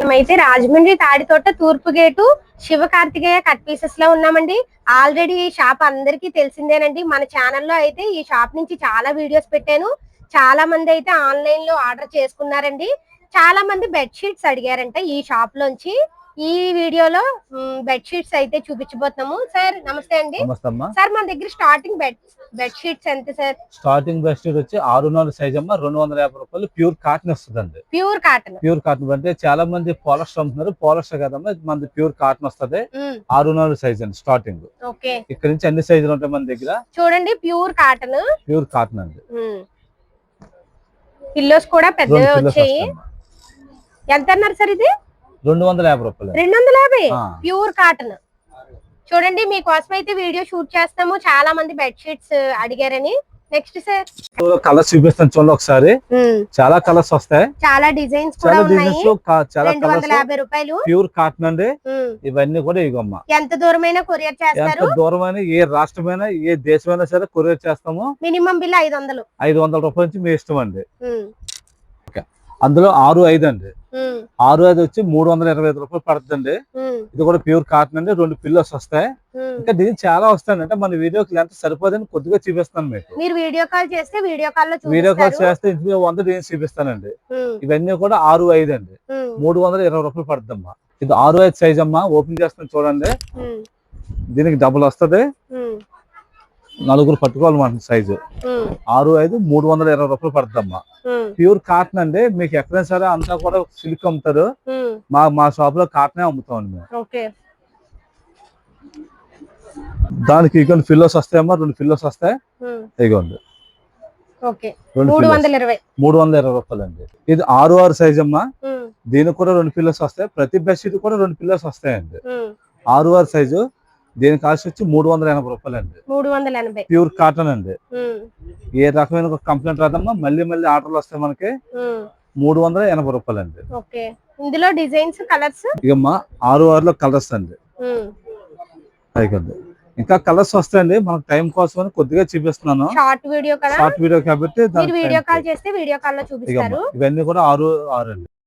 మేమైతే రాజమండ్రి తాడితోట తూర్పు gate Shiva Karthikeya cut పీసెస్లో ఉన్నామండి. ఆల్రెడీ ఈ షాప్ అందరికీ తెలిసిందేనండి. మన ఛానల్లో అయితే ఈ షాప్ నుంచి చాలా వీడియోస్ పెట్టాను. చాలా మంది అయితే ఆన్లైన్లో ఆర్డర్ చేసుకున్నారండి. చాలా మంది బెడ్షీట్స్ అడిగారంట ఈ షాప్ లోంచి. ఈ వీడియోలో బెడ్ షీట్స్ అయితే చూపించబోతున్నాము. సార్ నమస్తే అండి. సార్ మన దగ్గర స్టార్టింగ్ బెడ్ బెడ్ షీట్స్ ఎంత సార్? స్టార్టింగ్ బెస్ట్ వచ్చి ఆరున్నర సైజ్ అమ్మా రెండు వందల యాభై రూపాయలు. ప్యూర్ కాటన్ వస్తుందండి. Pure cotton. Pure cotton. అంటే చాలా మంది పాలిస్టర్ అమ్ముతున్నారు. పాలిస్టర్ కదమ్మా మనది ప్యూర్ కాటన్ వస్తుంది. ఆరున్నర సైజ్ అండి స్టార్టింగ్. ఓకే. ఇక్కడ నుంచి అన్ని సైజులు ఉంటాయి మన దగ్గర? చూడండి ప్యూర్ కాటన్. ప్యూర్ కాటన్ అండి. పిల్లోస్ కూడా పెద్దగా వచ్చాయి. ఎంత అన్నారు సార్ ఇది? రెండు వందల యాభై రూపాయలు. రెండు వందల యాభై. Pure cotton. చూడండి మీకోసం అయితే వీడియో షూట్ చేస్తాము. చాలా మంది బెడ్ షీట్స్ అడిగారని. నెక్స్ట్ సార్ కలర్స్ చూపిస్తాను చూడండి ఒకసారి. చాలా కలర్స్ వస్తాయి. చాలా డిజైన్స్ కూడా చాలా డిజైన్స్ చాలా కలర్స్ రూపాయలు. ప్యూర్ కాటన్ అండి. ఇవన్నీ కూడా ఇగమ్మా ఎంత దూరమైనా కొరియర్ ఎంత చేస్తారు దూరమైన ఏ రాష్ట్రమైనా ఏ దేశమైనా సరే కొరియర్ చేస్తాము. మినిమం బిల్ ఐదు వందలు. ఐదు వందల రూపాయల నుంచి మీ ఇష్టం అండి. అందులో ఆరు ఐదు అండి. ఆరు ఐదు వచ్చి మూడు వందల ఇరవై ఐదు రూపాయలు పడుతుందండి. ఇది కూడా ప్యూర్ కాటన్ అండి. రెండు పిల్లోస్ వస్తాయి. ఇంకా డిజైన్ చాలా వస్తాయి అంటే మన వీడియోకి లెంత్ సరిపోదని కొద్దిగా చూపిస్తాను మీకు. మీరు వీడియో కాల్ చేస్తే వీడియో కాల్లో వీడియో కాల్ చేస్తే ఇంట్లో వంద డిజైన్ చూపిస్తానండి. ఇవన్నీ కూడా ఆరు ఐదు అండి. మూడు వందల ఇరవై రూపాయలు పడుతుందమ్మా. ఇది ఆరు ఐదు సైజ్ అమ్మా. ఓపెన్ చేస్తాను చూడండి. దీనికి డబుల్ వస్తుంది. నలుగురు పట్టుకోవాలన్నమాట సైజు. ఆరు ఐదు మూడు వందల ఇరవై రూపాయలు పడుతుందమ్మా. ప్యూర్ కాటన్ అండి. మీకు ఎక్కడైనా సరే అంతా కూడా సిల్క్ అమ్ముతారు. మా మా షాప్లో కాటనే అమ్ముతామండి మేము. దానికి ఇక ఫిల్లోస్ వస్తాయమ్మా. రెండు ఫిల్లోస్ వస్తాయి. ఇగోండి. మూడు. వందల ఇరవై. రూపాయలు అండి. ఇది ఆరు ఆరు సైజ్ అమ్మా. దీనికి కూడా రెండు పిల్లర్స్ వస్తాయి. ప్రతి బెడ్షీట్ కూడా రెండు పిల్లర్స్ వస్తాయండి. ఆరు ఆరు సైజు. దీని కాస్ట్ వచ్చి మూడు వందల ఎనభై రూపాయలు అండి. మూడు వందల ఎనభై. ప్యూర్ కాటన్ అండి. ఏ రకమైన కంప్లైంట్ రాదమ్మా మళ్ళీ మళ్ళీ ఆర్డర్లు వస్తాయి మనకి. మూడు వందల ఎనభై రూపాయలు అండి. ఇందులో డిజైన్స్ కలర్స్? ఇకమ్మా ఆరు ఆరులో కలర్స్ అండి. అయిపోయింది. ఇంకా కలర్స్ వస్తాయండి మనకు టైం కోసం అని కొద్దిగా చూపిస్తున్నాను. షార్ట్ వీడియో షార్ట్ వీడియో కాబట్టి వీడియో కాల్ చేస్తే వీడియో కాల్లో చూపిస్తారు. ఇవన్నీ కూడా ఆరు ఆరు అండి.